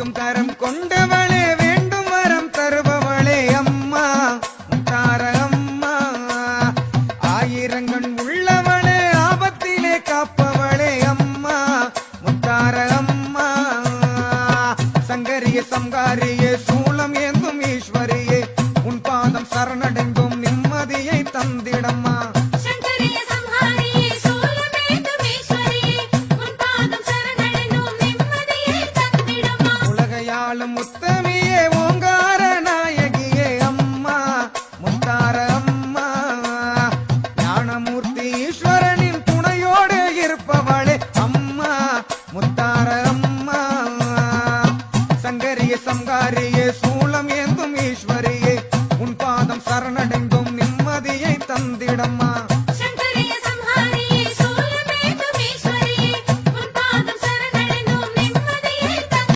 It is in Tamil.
நீக்கும் தரம் கொண்டவளே வேண்டும் வரம் தருபவளே அம்மா முத்தார அம்மா. ஆயிரங்கண் உள்ளவளே ஆபத்திலே காப்பவளே அம்மா முத்தார அம்மா. சங்கரிய சங்காரியே சூலம் ஏந்தும் ஈஸ்வரியே உன் பாதம் சரணடைந்தும் நிம்மதியை தந்திடம்மா. ஆளும் உத்தமியே ஓங்கார நாயகியே அம்மா முந்தார அம்மா. ஞானமூர்த்தி ஈஸ்வரனின் துணையோடு இருப்பவளே அம்மா முத்தார அம்மா. சங்கரிய சங்காரியே சூளம் ஏந்தும் ஈஸ்வரியே உன் பாதம் சரணடைந்தும் நிம்மதியை தந்திடம்மா.